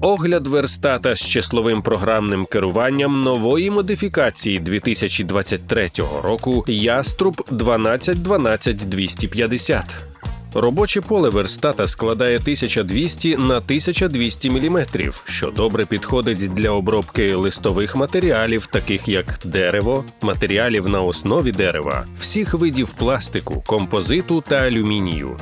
Огляд верстата з числовим програмним керуванням нової модифікації 2023 року Яструб 1212-250. Робоче поле верстата складає 1200 на 1200 мм, що добре підходить для обробки листових матеріалів, таких як дерево, матеріалів на основі дерева, всіх видів пластику, композиту та алюмінію.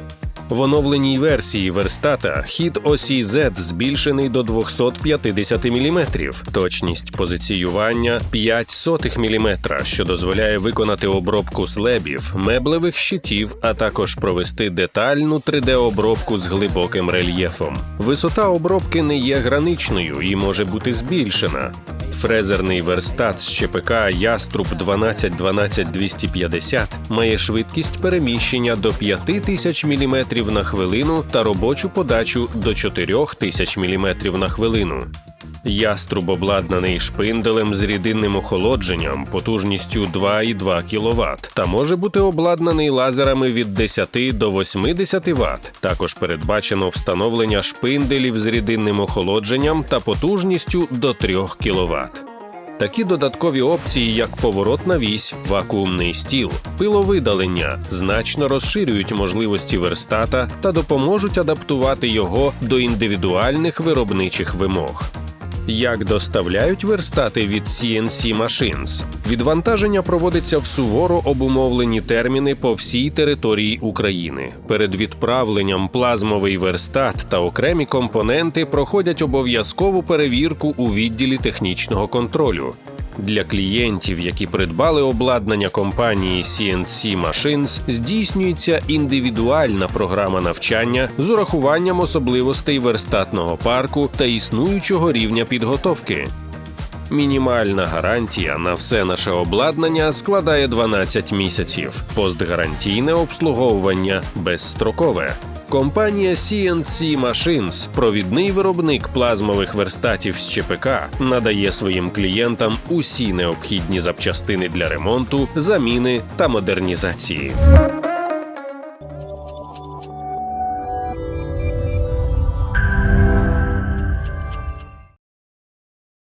В оновленій версії верстата хід осі Z збільшений до 250 мм, точність позиціювання 5 сотих мм, що дозволяє виконати обробку слебів, меблевих щитів, а також провести детальну 3D-обробку з глибоким рельєфом. Висота обробки не є граничною і може бути збільшена. Фрезерний верстат з ЧПК Яструб 1212-250 має швидкість переміщення до 5000 мм на хвилину та робочу подачу до 4000 мм на хвилину. Яструб обладнаний шпинделем з рідинним охолодженням потужністю 2,2 кВт та може бути обладнаний лазерами від 10 до 80 Вт. Також передбачено встановлення шпинделів з рідинним охолодженням та потужністю до 3 кВт. Такі додаткові опції, як поворотна вісь, вакуумний стіл, пиловидалення, значно розширюють можливості верстата та допоможуть адаптувати його до індивідуальних виробничих вимог. Як доставляють верстати від CNC Machines? Відвантаження проводиться в суворо обумовлені терміни по всій території України. Перед відправленням плазмовий верстат та окремі компоненти проходять обов'язкову перевірку у відділі технічного контролю. Для клієнтів, які придбали обладнання компанії CNC Machines, здійснюється індивідуальна програма навчання з урахуванням особливостей верстатного парку та існуючого рівня підготовки. Мінімальна гарантія на все наше обладнання складає 12 місяців. Постгарантійне обслуговування безстрокове. Компанія CNC Machines, провідний виробник плазмових верстатів з ЧПК, надає своїм клієнтам усі необхідні запчастини для ремонту, заміни та модернізації.